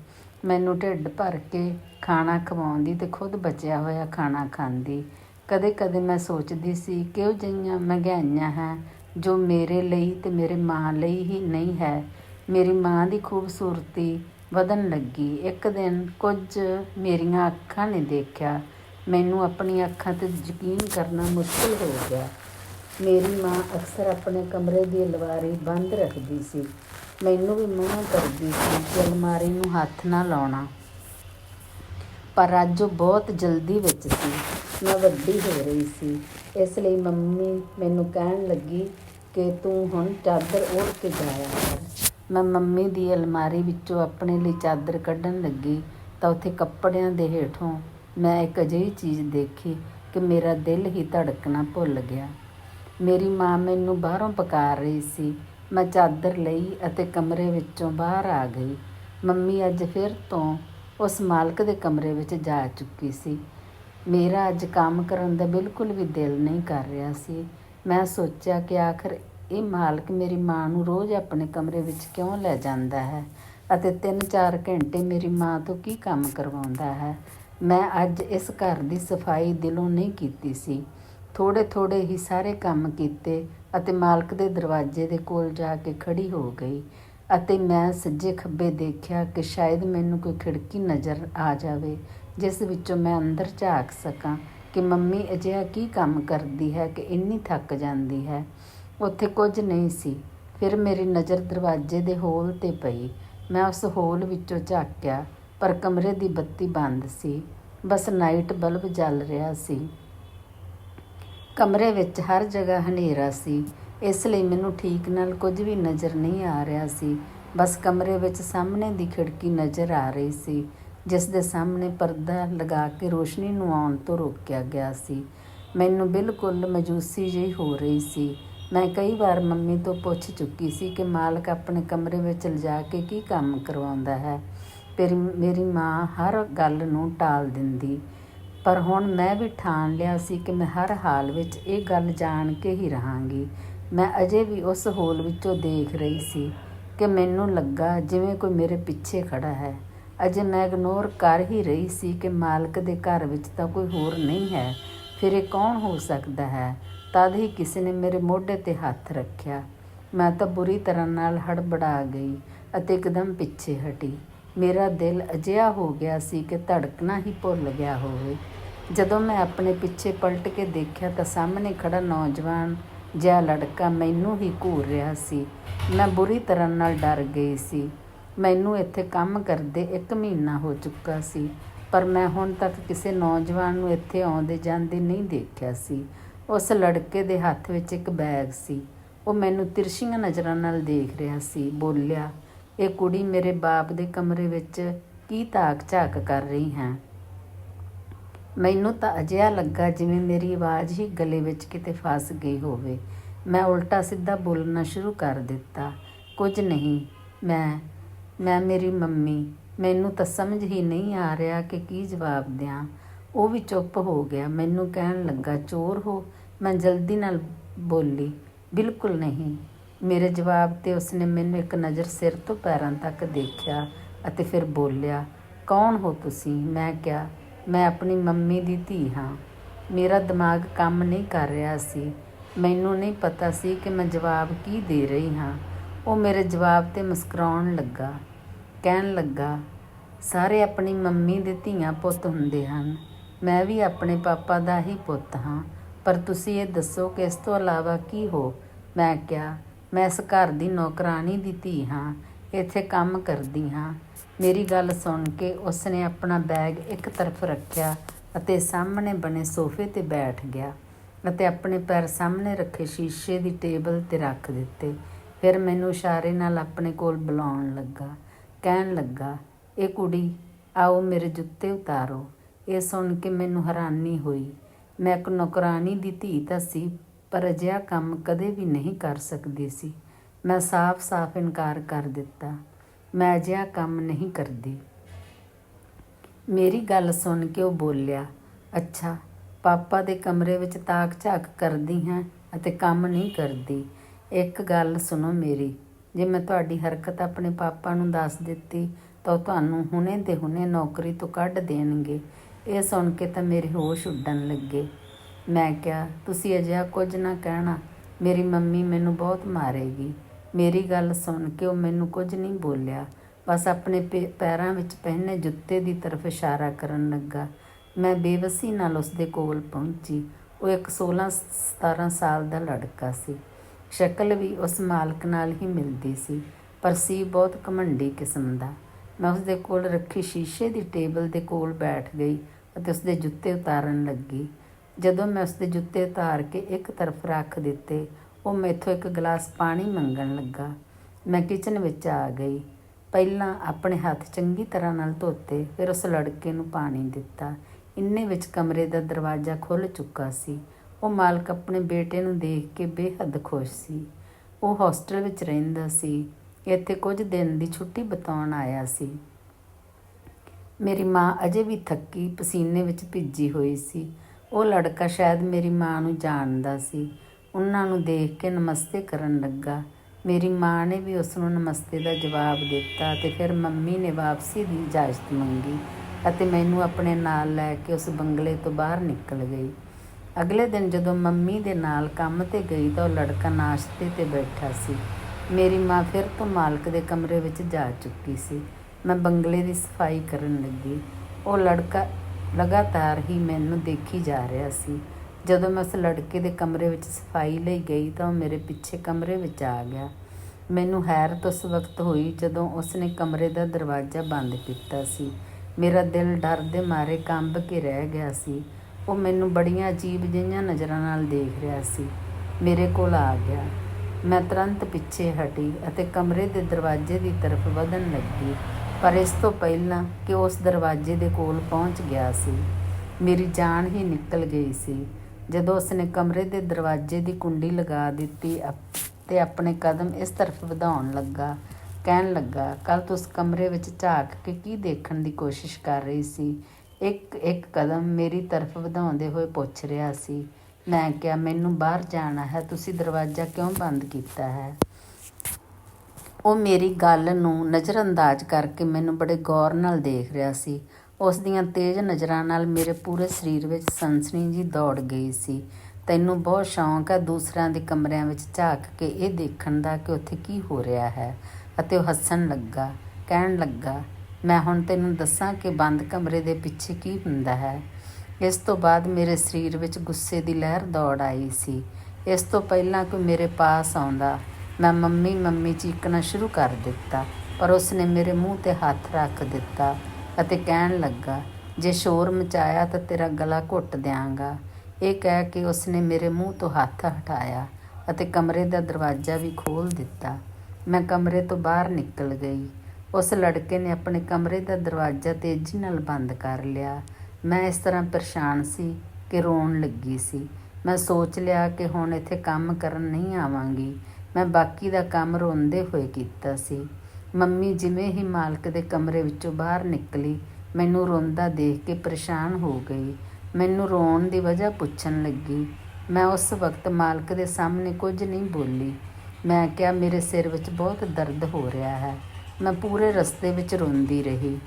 ਮੈਨੂੰ ਢਿੱਡ ਭਰ ਕੇ ਖਾਣਾ ਖਵਾਉਂਦੀ ਤੇ ਖੁਦ ਬਚਿਆ ਹੋਇਆ ਖਾਣਾ ਖਾਂਦੀ। ਕਦੇ ਕਦੇ ਮੈਂ ਸੋਚਦੀ ਸੀ ਕਿ ਉਹ ਜਿਹੀਆਂ ਮਹਿੰਗਾਈਆਂ ਹੈ, ਜੋ ਮੇਰੇ ਲਈ ਤੇ ਮੇਰੇ ਮਾਂ ਲਈ ਹੀ ਨਹੀਂ ਹੈ। ਮੇਰੀ ਮਾਂ ਦੀ ਖੂਬਸੂਰਤੀ ਵਧਣ ਲੱਗੀ। ਇੱਕ ਦਿਨ ਕੁਝ ਮੇਰੀਆਂ ਅੱਖਾਂ ਨੇ ਦੇਖਿਆ। ਮੈਨੂੰ ਆਪਣੀਆਂ ਅੱਖਾਂ ਤੇ ਯਕੀਨ ਕਰਨਾ ਮੁਸ਼ਕਲ ਹੋ ਗਿਆ। ਮੇਰੀ ਮਾਂ ਅਕਸਰ ਆਪਣੇ ਕਮਰੇ ਦੀ ਅਲਮਾਰੀ ਬੰਦ ਰੱਖਦੀ ਸੀ। ਮੈਨੂੰ ਵੀ ਮਨਾ ਕਰਦੀ ਸੀ ਕਿ ਅਲਮਾਰੀ ਨੂੰ ਹੱਥ ਨਾ ਲਾਉਣਾ। ਪਰ ਅੱਜ ਉਹ ਬਹੁਤ ਜਲਦੀ ਵਿੱਚ ਸੀ। ਮੈਂ ਵੱਡੀ ਹੋ ਰਹੀ ਸੀ। ਇਸ ਲਈ ਮੰਮੀ ਮੈਨੂੰ ਕਹਿਣ ਲੱਗੀ ਕਿ ਤੂੰ ਹੁਣ ਚਾਦਰ ਓੜ ਕੇ ਜਾਇਆ ਕਰ। ਮੈਂ ਮੰਮੀ ਦੀ ਅਲਮਾਰੀ ਵਿੱਚੋਂ ਆਪਣੇ ਲਈ ਚਾਦਰ ਕੱਢਣ ਲੱਗੀ ਤਾਂ ਉੱਥੇ ਕੱਪੜਿਆਂ ਦੇ ਹੇਠੋਂ ਮੈਂ ਇੱਕ ਅਜਿਹੀ ਚੀਜ਼ ਦੇਖੀ ਕਿ ਮੇਰਾ ਦਿਲ ਹੀ ਧੜਕਣਾ ਭੁੱਲ ਗਿਆ। ਮੇਰੀ ਮਾਂ ਮੈਨੂੰ ਬਾਹਰੋਂ ਪੁਕਾਰ ਰਹੀ ਸੀ। ਮੈਂ ਚਾਦਰ ਲਈ ਅਤੇ ਕਮਰੇ ਵਿੱਚੋਂ ਬਾਹਰ ਆ ਗਈ। ਮੰਮੀ ਅੱਜ ਫਿਰ ਤੋਂ ਉਸ ਮਾਲਕ ਦੇ ਕਮਰੇ ਵਿੱਚ ਜਾ ਚੁੱਕੀ ਸੀ। ਮੇਰਾ ਅੱਜ ਕੰਮ ਕਰਨ ਦਾ ਬਿਲਕੁਲ ਵੀ ਦਿਲ ਨਹੀਂ ਕਰ ਰਿਹਾ ਸੀ। ਮੈਂ ਸੋਚਿਆ ਕਿ ਆਖਰ ਇਹ ਮਾਲਕ ਮੇਰੀ ਮਾਂ ਨੂੰ ਰੋਜ਼ ਆਪਣੇ ਕਮਰੇ ਵਿੱਚ ਕਿਉਂ ਲੈ ਜਾਂਦਾ ਹੈ ਅਤੇ 3-4 ਘੰਟੇ ਮੇਰੀ ਮਾਂ ਤੋਂ ਕੀ ਕੰਮ ਕਰਵਾਉਂਦਾ ਹੈ? ਮੈਂ ਅੱਜ ਇਸ ਘਰ ਦੀ ਸਫ਼ਾਈ ਦਿਲੋਂ ਨਹੀਂ ਕੀਤੀ ਸੀ। ਥੋੜੇ ਥੋੜੇ ਹੀ ਸਾਰੇ ਕੰਮ ਕੀਤੇ ਅਤੇ ਮਾਲਕ ਦੇ ਦਰਵਾਜ਼ੇ ਦੇ ਕੋਲ ਜਾ ਕੇ ਖੜੀ ਹੋ ਗਈ ਅਤੇ ਮੈਂ ਸੱਜੇ ਖੱਬੇ ਦੇਖਿਆ ਕਿ ਸ਼ਾਇਦ ਮੈਨੂੰ ਕੋਈ ਖਿੜਕੀ ਨਜ਼ਰ ਆ ਜਾਵੇ, ਜਿਸ ਵਿੱਚੋਂ ਮੈਂ ਅੰਦਰ ਝਾਕ ਸਕਾਂ ਕਿ ਮੰਮੀ ਅਜਿਹਾ ਕੀ ਕੰਮ ਕਰਦੀ ਹੈ ਕਿ ਇੰਨੀ ਥੱਕ ਜਾਂਦੀ ਹੈ। ਉੱਥੇ ਕੁਝ ਨਹੀਂ ਸੀ। ਫਿਰ ਮੇਰੀ ਨਜ਼ਰ ਦਰਵਾਜ਼ੇ ਦੇ ਹੋਲ ਤੇ ਪਈ। ਮੈਂ ਉਸ ਹੋਲ ਵਿੱਚੋਂ ਝਾਕਿਆ ਪਰ ਕਮਰੇ ਦੀ ਬੱਤੀ ਬੰਦ ਸੀ। ਬਸ ਨਾਈਟ ਬਲਬ ਜਲ ਰਿਹਾ ਸੀ। ਕਮਰੇ ਵਿੱਚ ਹਰ ਜਗ੍ਹਾ ਹਨੇਰਾ ਸੀ। ਇਸ ਲਈ ਮੈਨੂੰ ਠੀਕ ਨਾਲ ਕੁਝ ਵੀ ਨਜ਼ਰ ਨਹੀਂ ਆ ਰਿਹਾ ਸੀ। ਬਸ ਕਮਰੇ ਵਿੱਚ ਸਾਹਮਣੇ ਦੀ ਖਿੜਕੀ ਨਜ਼ਰ ਆ ਰਹੀ ਸੀ, ਜਿਸ ਦੇ ਸਾਹਮਣੇ ਪਰਦਾ ਲਗਾ ਕੇ ਰੋਸ਼ਨੀ ਨੂੰ ਆਉਣ ਤੋਂ ਰੋਕਿਆ ਗਿਆ ਸੀ। ਮੈਨੂੰ ਬਿਲਕੁਲ ਮਜੂਸੀ ਜਿਹੀ ਹੋ ਰਹੀ ਸੀ। ਮੈਂ ਕਈ ਵਾਰ ਮੰਮੀ ਤੋਂ ਪੁੱਛ ਚੁੱਕੀ ਸੀ ਕਿ ਮਾਲਕ ਆਪਣੇ ਕਮਰੇ ਵਿੱਚ ਲਿਜਾ ਕੇ ਕੀ ਕੰਮ ਕਰਵਾਉਂਦਾ ਹੈ। ਪਰ ਮੇਰੀ ਮਾਂ ਹਰ ਗੱਲ ਨੂੰ ਟਾਲ ਦਿੰਦੀ। ਪਰ ਹੁਣ ਮੈਂ ਵੀ ਠਾਣ ਲਿਆ ਸੀ ਕਿ ਮੈਂ ਹਰ ਹਾਲ ਵਿੱਚ ਇਹ ਗੱਲ ਜਾਣ ਕੇ ਹੀ ਰਹਾਂਗੀ। ਮੈਂ ਅਜੇ ਵੀ ਉਸ ਹੋਲ ਵਿੱਚੋਂ ਦੇਖ ਰਹੀ ਸੀ ਕਿ ਮੈਨੂੰ ਲੱਗਾ ਜਿਵੇਂ ਕੋਈ ਮੇਰੇ ਪਿੱਛੇ ਖੜਾ ਹੈ। ਅਜੇ ਮੈਂ ਇਗਨੋਰ ਕਰ ਹੀ ਰਹੀ ਸੀ ਕਿ ਮਾਲਕ ਦੇ ਘਰ ਵਿੱਚ ਤਾਂ ਕੋਈ ਹੋਰ ਨਹੀਂ ਹੈ। ਫਿਰ ਇਹ ਕੌਣ ਹੋ ਸਕਦਾ ਹੈ? ਤਦ ਹੀ ਕਿਸੇ ਨੇ ਮੇਰੇ ਮੋਢੇ ਤੇ ਹੱਥ ਰੱਖਿਆ। ਮੈਂ ਤਾਂ ਬੁਰੀ ਤਰ੍ਹਾਂ ਨਾਲ ਹੜਬੜਾ ਗਈ ਅਤੇ ਇੱਕਦਮ ਪਿੱਛੇ ਹਟੀ। ਮੇਰਾ ਦਿਲ ਅਜਿਹਾ ਹੋ ਗਿਆ ਸੀ ਕਿ ਧੜਕਣਾ ਹੀ ਭੁੱਲ ਗਿਆ ਹੋਵੇ। ਜਦੋਂ ਮੈਂ ਆਪਣੇ ਪਿੱਛੇ ਪਲਟ ਕੇ ਦੇਖਿਆ ਤਾਂ ਸਾਹਮਣੇ ਖੜਾ ਨੌਜਵਾਨ ਜਿਹਾ ਲੜਕਾ ਮੈਨੂੰ ਹੀ ਘੂਰ ਰਿਹਾ ਸੀ। ਮੈਂ ਬੁਰੀ ਤਰ੍ਹਾਂ ਨਾਲ ਡਰ ਗਈ ਸੀ। ਮੈਨੂੰ ਇੱਥੇ ਕੰਮ ਕਰਦੇ 1 ਮਹੀਨਾ ਹੋ ਚੁੱਕਾ ਸੀ, ਪਰ ਮੈਂ ਹੁਣ ਤੱਕ ਕਿਸੇ ਨੌਜਵਾਨ ਨੂੰ ਇੱਥੇ ਆਉਂਦੇ ਜਾਂਦੇ ਨਹੀਂ ਦੇਖਿਆ ਸੀ। ਉਸ ਲੜਕੇ ਦੇ ਹੱਥ ਵਿੱਚ ਇੱਕ ਬੈਗ ਸੀ। ਉਹ ਮੈਨੂੰ ਤਿਰਸ਼ੀਆਂ ਨਜ਼ਰਾਂ ਨਾਲ ਦੇਖ ਰਿਹਾ ਸੀ, ਬੋਲਿਆ ਇਹ ਕੁੜੀ ਮੇਰੇ ਬਾਪ ਦੇ ਕਮਰੇ ਵਿੱਚ ਕੀ ਤਾਕ ਝਾਕ ਕਰ ਰਹੀ ਹੈ? ਮੈਨੂੰ ਤਾਂ ਅਜਿਹਾ ਲੱਗਾ ਜਿਵੇਂ ਮੇਰੀ ਆਵਾਜ਼ ਹੀ ਗਲੇ ਵਿੱਚ ਕਿਤੇ ਫਸ ਗਈ ਹੋਵੇ। ਮੈਂ ਉਲਟਾ ਸਿੱਧਾ ਬੋਲਣਾ ਸ਼ੁਰੂ ਕਰ ਦਿੱਤਾ। ਕੁਝ ਨਹੀਂ। ਮੈਂ ਮੈਂ ਮੇਰੀ ਮੰਮੀ, ਮੈਨੂੰ ਤਾਂ ਸਮਝ ਹੀ ਨਹੀਂ ਆ ਰਿਹਾ ਕਿ ਕੀ ਜਵਾਬ ਦਿਆਂ। ਉਹ ਵੀ ਚੁੱਪ ਹੋ ਗਿਆ। ਮੈਨੂੰ ਕਹਿਣ ਲੱਗਾ, ਚੋਰ ਹੋ। ਮੈਂ ਜਲਦੀ ਨਾਲ ਬੋਲੀ, ਬਿਲਕੁਲ ਨਹੀਂ। ਮੇਰੇ ਜਵਾਬ ਤੇ ਉਸਨੇ ਮੈਨੂੰ ਇੱਕ ਨਜ਼ਰ ਸਿਰ ਤੋਂ ਪੈਰਾਂ ਤੱਕ ਦੇਖਿਆ ਅਤੇ ਫਿਰ ਬੋਲਿਆ, ਕੌਣ ਹੋ ਤੁਸੀਂ? ਮੈਂ ਕਿਹਾ, ਮੈਂ ਆਪਣੀ ਮੰਮੀ ਦੀ ਧੀ ਹਾਂ। ਮੇਰਾ ਦਿਮਾਗ ਕੰਮ ਨਹੀਂ ਕਰ ਰਿਹਾ ਸੀ। ਮੈਨੂੰ ਨਹੀਂ ਪਤਾ ਸੀ ਕਿ ਮੈਂ ਜਵਾਬ ਕੀ ਦੇ ਰਹੀ ਹਾਂ। ਉਹ ਮੇਰੇ ਜਵਾਬ ਤੇ ਮੁਸਕਰਾਉਣ ਲੱਗਾ, ਕਹਿਣ ਲੱਗਾ, ਸਾਰੇ ਆਪਣੀ ਮੰਮੀ ਦੇ ਧੀਆਂ ਪੁੱਤ ਹੁੰਦੇ ਹਨ। ਮੈਂ ਵੀ ਆਪਣੇ ਪਾਪਾ ਦਾ ਹੀ ਪੁੱਤ ਹਾਂ। ਪਰ ਤੁਸੀਂ ਇਹ ਦੱਸੋ ਕਿ ਇਸ ਤੋਂ ਇਲਾਵਾ ਕੀ ਹੋ? ਮੈਂ ਕਿਹਾ ਮੈਂ ਇਸ ਘਰ ਦੀ ਨੌਕਰਾਨੀ ਦੀ ਧੀ ਹਾਂ, ਇੱਥੇ ਕੰਮ ਕਰਦੀ ਹਾਂ। ਮੇਰੀ ਗੱਲ ਸੁਣ ਕੇ ਉਸਨੇ ਆਪਣਾ ਬੈਗ ਇੱਕ ਤਰਫ ਰੱਖਿਆ ਅਤੇ ਸਾਹਮਣੇ ਬਣੇ ਸੋਫੇ ਤੇ ਬੈਠ ਗਿਆ ਅਤੇ ਆਪਣੇ ਪੈਰ ਸਾਹਮਣੇ ਰੱਖੇ ਸ਼ੀਸ਼ੇ ਦੀ ਟੇਬਲ ਤੇ ਰੱਖ ਦਿੱਤੇ। ਫਿਰ ਮੈਨੂੰ ਇਸ਼ਾਰੇ ਨਾਲ ਆਪਣੇ ਕੋਲ ਬੁਲਾਉਣ ਲੱਗਾ, ਕਹਿਣ ਲੱਗਾ, ਇਹ ਕੁੜੀ, ਆਓ ਮੇਰੇ ਜੁੱਤੇ ਉਤਾਰੋ। ਇਹ ਸੁਣ ਕੇ ਮੈਨੂੰ ਹੈਰਾਨੀ ਹੋਈ। ਮੈਂ ਇੱਕ ਨੌਕਰਾਨੀ ਦੀ ਧੀ ਤਾਂ ਸੀ ਪਰ ਅਜਿਹਾ ਕੰਮ ਕਦੇ ਵੀ ਨਹੀਂ ਕਰ ਸਕਦੀ ਸੀ। ਮੈਂ ਸਾਫ਼-ਸਾਫ਼ ਇਨਕਾਰ ਕਰ ਦਿੱਤਾ। ਮੈਂ ਅਜਿਹਾ ਕੰਮ ਨਹੀਂ ਕਰਦੀ। ਮੇਰੀ ਗੱਲ ਸੁਣ ਕੇ ਉਹ ਬੋਲਿਆ, ਅੱਛਾ, ਪਾਪਾ ਦੇ ਕਮਰੇ ਵਿੱਚ ਤਾਕ ਝਾਕ ਕਰਦੀ ਹਾਂ ਅਤੇ ਕੰਮ ਨਹੀਂ ਕਰਦੀ। ਇੱਕ ਗੱਲ ਸੁਣੋ ਮੇਰੀ, ਜੇ ਮੈਂ ਤੁਹਾਡੀ ਹਰਕਤ ਆਪਣੇ ਪਾਪਾ ਨੂੰ ਦੱਸ ਦਿੱਤੀ, ਤਾਂ ਉਹ ਤੁਹਾਨੂੰ ਹੁਣੇ ਤੇ ਹੁਣੇ ਨੌਕਰੀ ਤੋਂ ਕੱਢ ਦੇਣਗੇ। ਇਹ ਸੁਣ ਕੇ ਤਾਂ ਮੇਰੇ ਹੋਸ਼ ਉੱਡਣ ਲੱਗੇ। ਮੈਂ ਕਿਹਾ, ਤੁਸੀਂ ਅਜਿਹਾ ਕੁਝ ਨਾ ਕਹਿਣਾ। ਮੇਰੀ ਮੰਮੀ ਮੈਨੂੰ ਬਹੁਤ ਮਾਰੇਗੀ। ਮੇਰੀ ਗੱਲ ਸੁਣ ਕੇ ਉਹ ਮੈਨੂੰ ਕੁਝ ਨਹੀਂ ਬੋਲਿਆ। ਬਸ ਆਪਣੇ ਪੇ- ਪੈਰਾਂ ਵਿੱਚ ਪਹਿਨੇ ਜੁੱਤੇ ਦੀ ਤਰਫ ਇਸ਼ਾਰਾ ਕਰਨ ਲੱਗਾ। ਮੈਂ ਬੇਵਸੀ ਨਾਲ ਉਸਦੇ ਕੋਲ ਪਹੁੰਚੀ। ਉਹ ਇੱਕ 16 17 ਸਾਲ ਦਾ ਲੜਕਾ ਸੀ। ਸ਼ਕਲ ਵੀ ਉਸ ਮਾਲਕ ਨਾਲ ਹੀ ਮਿਲਦੀ ਸੀ, ਪਰ ਸੀ ਬਹੁਤ ਘਮੰਡੀ ਕਿਸਮ ਦਾ। ਮੈਂ ਉਸਦੇ ਕੋਲ ਰੱਖੀ ਸ਼ੀਸ਼ੇ ਦੀ ਟੇਬਲ ਦੇ ਕੋਲ ਬੈਠ ਗਈ ਅਤੇ ਉਸਦੇ ਜੁੱਤੇ ਉਤਾਰਨ ਲੱਗੀ। ਜਦੋਂ ਮੈਂ ਉਸਦੇ ਜੁੱਤੇ ਉਤਾਰ ਕੇ ਇੱਕ ਤਰਫ ਰੱਖ ਦਿੱਤੇ, ਉਹ ਮੈਥੋਂ ਇੱਕ ਗਲਾਸ ਪਾਣੀ ਮੰਗਣ ਲੱਗਾ। ਮੈਂ ਕਿਚਨ ਵਿੱਚ ਆ ਗਈ। ਪਹਿਲਾਂ ਆਪਣੇ ਹੱਥ ਚੰਗੀ ਤਰ੍ਹਾਂ ਨਾਲ ਧੋਤੇ, ਫਿਰ ਉਸ ਲੜਕੇ ਨੂੰ ਪਾਣੀ ਦਿੱਤਾ। ਇੰਨੇ ਵਿੱਚ ਕਮਰੇ ਦਾ ਦਰਵਾਜ਼ਾ ਖੁੱਲ ਚੁੱਕਾ ਸੀ। ਉਹ ਮਾਲਕ ਆਪਣੇ ਬੇਟੇ ਨੂੰ ਦੇਖ ਕੇ ਬੇਹੱਦ ਖੁਸ਼ ਸੀ। ਉਹ ਹੋਸਟਲ ਵਿੱਚ ਰਹਿੰਦਾ ਸੀ। ਇੱਥੇ ਕੁਝ ਦਿਨ ਦੀ ਛੁੱਟੀ ਬਿਤਾਉਣ ਆਇਆ ਸੀ। ਮੇਰੀ ਮਾਂ ਅਜੇ ਵੀ ਥੱਕੀ, ਪਸੀਨੇ ਵਿੱਚ ਭਿੱਜੀ ਹੋਈ ਸੀ। ਉਹ ਲੜਕਾ ਸ਼ਾਇਦ ਮੇਰੀ ਮਾਂ ਨੂੰ ਜਾਣਦਾ ਸੀ। ਉਹਨਾਂ ਨੂੰ ਦੇਖ ਕੇ ਨਮਸਤੇ ਕਰਨ ਲੱਗਾ। ਮੇਰੀ ਮਾਂ ਨੇ ਵੀ ਉਸ ਨੂੰ ਨਮਸਤੇ ਦਾ ਜਵਾਬ ਦਿੱਤਾ ਤੇ ਫਿਰ ਮੰਮੀ ਨੇ ਵਾਪਸੀ ਦੀ ਇਜਾਜ਼ਤ ਮੰਗੀ ਅਤੇ ਮੈਨੂੰ ਆਪਣੇ ਨਾਲ ਲੈ ਕੇ ਉਸ ਬੰਗਲੇ ਤੋਂ ਬਾਹਰ ਨਿਕਲ ਗਈ। ਅਗਲੇ ਦਿਨ ਜਦੋਂ ਮੰਮੀ ਦੇ ਨਾਲ ਕੰਮ ਤੇ ਗਈ ਤਾਂ ਉਹ ਲੜਕਾ ਨਾਸ਼ਤੇ ਤੇ ਬੈਠਾ ਸੀ। ਮੇਰੀ ਮਾਂ ਫਿਰ ਤੋਂ ਮਾਲਕ ਦੇ ਕਮਰੇ ਵਿੱਚ ਜਾ ਚੁੱਕੀ ਸੀ। ਮੈਂ ਬੰਗਲੇ ਦੀ ਸਫ਼ਾਈ ਕਰਨ ਲੱਗੀ। ਉਹ ਲੜਕਾ ਲਗਾਤਾਰ ਹੀ ਮੈਨੂੰ ਦੇਖੀ ਜਾ ਰਿਹਾ ਸੀ। ਜਦੋਂ ਮੈਂ ਉਸ ਲੜਕੇ ਦੇ ਕਮਰੇ ਵਿੱਚ ਸਫ਼ਾਈ ਲਈ ਗਈ ਤਾਂ ਉਹ ਮੇਰੇ ਪਿੱਛੇ ਕਮਰੇ ਵਿੱਚ ਆ ਗਿਆ। ਮੈਨੂੰ ਹੈਰਤ ਉਸ ਵਕਤ ਹੋਈ ਜਦੋਂ ਉਸਨੇ ਕਮਰੇ ਦਾ ਦਰਵਾਜ਼ਾ ਬੰਦ ਕੀਤਾ ਸੀ। ਮੇਰਾ ਦਿਲ ਡਰ ਦੇ ਮਾਰੇ ਕੰਬ ਕੇ ਰਹਿ ਗਿਆ ਸੀ। ਉਹ ਮੈਨੂੰ ਬੜੀਆਂ ਅਜੀਬ ਜਿਹੀਆਂ ਨਜ਼ਰਾਂ ਨਾਲ ਦੇਖ ਰਿਹਾ ਸੀ। ਮੇਰੇ ਕੋਲ ਆ ਗਿਆ। ਮੈਂ ਤੁਰੰਤ ਪਿੱਛੇ ਹਟੀ ਅਤੇ ਕਮਰੇ ਦੇ ਦਰਵਾਜ਼ੇ ਦੀ ਤਰਫ ਵਧਣ ਲੱਗੀ। ਪਰ ਇਸ ਤੋਂ ਪਹਿਲਾਂ ਕਿ ਉਸ ਦਰਵਾਜ਼ੇ ਦੇ ਕੋਲ ਪਹੁੰਚ ਗਿਆ ਸੀ। ਮੇਰੀ ਜਾਨ ਹੀ ਨਿਕਲ ਗਈ ਸੀ। ਜਦੋਂ ਉਸਨੇ ਕਮਰੇ ਦੇ ਦਰਵਾਜ਼ੇ ਦੀ ਕੁੰਡੀ ਲਗਾ ਦਿੱਤੀ ਅਪ- ਤੇ ਆਪਣੇ ਕਦਮ ਇਸ ਤਰਫ ਵਧਾਉਣ ਲੱਗਾ, ਕਹਿਣ ਲੱਗਾ ਕੱਲ ਤੂੰ ਉਸ ਕਮਰੇ ਵਿੱਚ ਝਾਕ ਕੇ ਕੀ ਦੇਖਣ ਦੀ ਕੋਸ਼ਿਸ਼ ਕਰ ਰਹੀ ਸੀ? ਇੱਕ ਇੱਕ ਕਦਮ ਮੇਰੀ ਤਰਫ ਵਧਾਉਂਦੇ ਹੋਏ ਪੁੱਛ ਰਿਹਾ ਸੀ। ਮੈਂ ਕਿਹਾ, ਮੈਨੂੰ ਬਾਹਰ ਜਾਣਾ ਹੈ, ਤੁਸੀਂ ਦਰਵਾਜ਼ਾ ਕਿਉਂ ਬੰਦ ਕੀਤਾ ਹੈ? ਉਹ ਮੇਰੀ ਗੱਲ ਨੂੰ ਨਜ਼ਰਅੰਦਾਜ਼ ਕਰਕੇ ਮੈਨੂੰ ਬੜੇ ਗੌਰ ਨਾਲ ਦੇਖ ਰਿਹਾ ਸੀ। ਉਸ ਦੀਆਂ ਤੇਜ਼ ਨਜ਼ਰਾਂ ਨਾਲ ਮੇਰੇ ਪੂਰੇ ਸਰੀਰ ਵਿੱਚ ਸਨਸਨੀ ਜੀ ਦੌੜ ਗਈ ਸੀ। ਤੈਨੂੰ ਬਹੁਤ ਸ਼ੌਂਕ ਹੈ ਦੂਸਰਿਆਂ ਦੇ ਕਮਰਿਆਂ ਵਿੱਚ ਝਾਕ ਕੇ ਇਹ ਦੇਖਣ ਦਾ ਕਿ ਉੱਥੇ ਕੀ ਹੋ ਰਿਹਾ ਹੈ। ਅਤੇ ਉਹ ਹੱਸਣ ਲੱਗਾ, ਕਹਿਣ ਲੱਗਾ, ਮੈਂ ਹੁਣ ਤੈਨੂੰ ਦੱਸਾਂ ਕਿ ਬੰਦ ਕਮਰੇ ਦੇ ਪਿੱਛੇ ਕੀ ਹੁੰਦਾ ਹੈ? ਇਸ ਤੋਂ ਬਾਅਦ ਮੇਰੇ ਸਰੀਰ ਵਿੱਚ ਗੁੱਸੇ ਦੀ ਲਹਿਰ ਦੌੜ ਆਈ ਸੀ। ਇਸ ਤੋਂ ਪਹਿਲਾਂ ਕਿ ਮੇਰੇ ਪਾਸ ਆਉਂਦਾ ਮੈਂ ਮੰਮੀ ਮੰਮੀ ਚੀਕਣਾ ਸ਼ੁਰੂ ਕਰ ਦਿੱਤਾ, ਪਰ ਉਸਨੇ ਮੇਰੇ ਮੂੰਹ ਤੇ ਹੱਥ ਰੱਖ ਦਿੱਤਾ ਅਤੇ ਕਹਿਣ ਲੱਗਾ, ਜੇ ਸ਼ੋਰ ਮਚਾਇਆ ਤਾਂ ਤੇਰਾ ਗਲਾ ਘੁੱਟ ਦਿਆਂਗਾ। ਇਹ ਕਹਿ ਕੇ ਉਸਨੇ ਮੇਰੇ ਮੂੰਹ ਤੋਂ ਹੱਥ ਹਟਾਇਆ ਅਤੇ ਕਮਰੇ ਦਾ ਦਰਵਾਜ਼ਾ ਵੀ ਖੋਲ ਦਿੱਤਾ। ਮੈਂ ਕਮਰੇ ਤੋਂ ਬਾਹਰ ਨਿਕਲ ਗਈ। ਉਸ ਲੜਕੇ ਨੇ ਆਪਣੇ ਕਮਰੇ ਦਾ ਦਰਵਾਜ਼ਾ ਤੇਜ਼ੀ ਨਾਲ ਬੰਦ ਕਰ ਲਿਆ। ਮੈਂ ਇਸ ਤਰ੍ਹਾਂ ਪਰੇਸ਼ਾਨ ਸੀ ਕਿ ਰੋਣ ਲੱਗੀ ਸੀ। ਮੈਂ ਸੋਚ ਲਿਆ ਕਿ ਹੁਣ ਇੱਥੇ ਕੰਮ ਕਰਨ ਨਹੀਂ ਆਵਾਂਗੀ। ਮੈਂ ਬਾਕੀ ਦਾ ਕੰਮ ਰੋਂਦੇ ਹੋਏ ਕੀਤਾ ਸੀ। ਮੰਮੀ ਜਿਵੇਂ ਹੀ ਮਾਲਕ ਦੇ ਕਮਰੇ ਵਿੱਚੋਂ ਬਾਹਰ ਨਿਕਲੀ, ਮੈਨੂੰ ਰੋਂਦਾ ਦੇਖ ਕੇ ਪਰੇਸ਼ਾਨ ਹੋ ਗਈ। ਮੈਨੂੰ ਰੋਣ ਦੀ ਵਜ੍ਹਾ ਪੁੱਛਣ ਲੱਗੀ। ਮੈਂ ਉਸ ਵਕਤ ਮਾਲਕ ਦੇ ਸਾਹਮਣੇ ਕੁਝ ਨਹੀਂ ਬੋਲੀ। ਮੈਂ ਕਿਹਾ, ਮੇਰੇ ਸਿਰ ਵਿੱਚ ਬਹੁਤ ਦਰਦ ਹੋ ਰਿਹਾ ਹੈ। ਮੈਂ ਪੂਰੇ ਰਸਤੇ ਵਿੱਚ ਰੋਂਦੀ ਰਹੀ।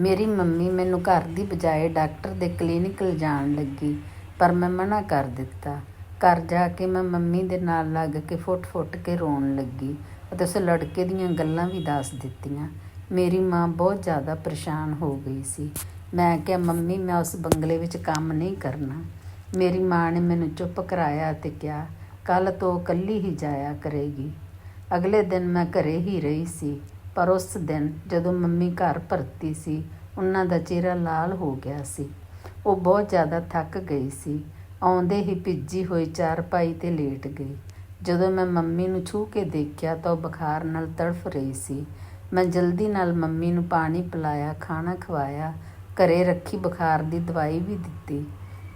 ਮੇਰੀ ਮੰਮੀ ਮੈਨੂੰ ਘਰ ਦੀ ਬਜਾਏ ਡਾਕਟਰ ਦੇ ਕਲੀਨਿਕ ਲਿਜਾਣ ਲੱਗੀ, ਪਰ ਮੈਂ ਮਨਾ ਕਰ ਦਿੱਤਾ। ਘਰ ਜਾ ਕੇ ਮੈਂ ਮੰਮੀ ਦੇ ਨਾਲ ਲੱਗ ਕੇ ਫੁੱਟ-ਫੁੱਟ ਕੇ ਰੋਣ ਲੱਗੀ ਅਤੇ ਉਸ ਲੜਕੇ ਦੀਆਂ ਗੱਲਾਂ ਵੀ ਦੱਸ ਦਿੱਤੀਆਂ। ਮੇਰੀ ਮਾਂ ਬਹੁਤ ਜ਼ਿਆਦਾ ਪਰੇਸ਼ਾਨ ਹੋ ਗਈ ਸੀ। ਮੈਂ ਕਿਹਾ, ਮੰਮੀ, ਮੈਂ ਉਸ ਬੰਗਲੇ ਵਿੱਚ ਕੰਮ ਨਹੀਂ ਕਰਨਾ। ਮੇਰੀ ਮਾਂ ਨੇ ਮੈਨੂੰ ਚੁੱਪ ਕਰਾਇਆ ਅਤੇ ਕਿਹਾ ਕੱਲ੍ਹ ਤੋਂ ਉਹ ਇਕੱਲੀ ਹੀ ਜਾਇਆ ਕਰੇਗੀ। ਅਗਲੇ ਦਿਨ ਮੈਂ ਘਰੇ ਹੀ ਰਹੀ ਸੀ, ਪਰ ਉਸ ਦਿਨ ਜਦੋਂ ਮੰਮੀ ਘਰ ਪਰਤੀ ਸੀ, ਉਹਨਾਂ ਦਾ ਚਿਹਰਾ ਲਾਲ ਹੋ ਗਿਆ ਸੀ। ਉਹ ਬਹੁਤ ਜ਼ਿਆਦਾ ਥੱਕ ਗਈ ਸੀ। ਆਉਂਦੇ ਹੀ ਭਿੱਜੀ ਹੋਈ ਚਾਰਪਾਈ ਤੇ ਲੇਟ ਗਈ। ਜਦੋਂ ਮੈਂ ਮੰਮੀ ਨੂੰ ਛੂ ਕੇ ਦੇਖਿਆ ਤਾਂ ਉਹ ਬੁਖਾਰ ਨਾਲ ਤੜਫ ਰਹੀ ਸੀ। ਮੈਂ ਜਲਦੀ ਨਾਲ ਮੰਮੀ ਨੂੰ ਪਾਣੀ ਪਿਲਾਇਆ, ਖਾਣਾ ਖਵਾਇਆ, ਘਰੇ ਰੱਖੀ ਬੁਖਾਰ ਦੀ ਦਵਾਈ ਵੀ ਦਿੱਤੀ।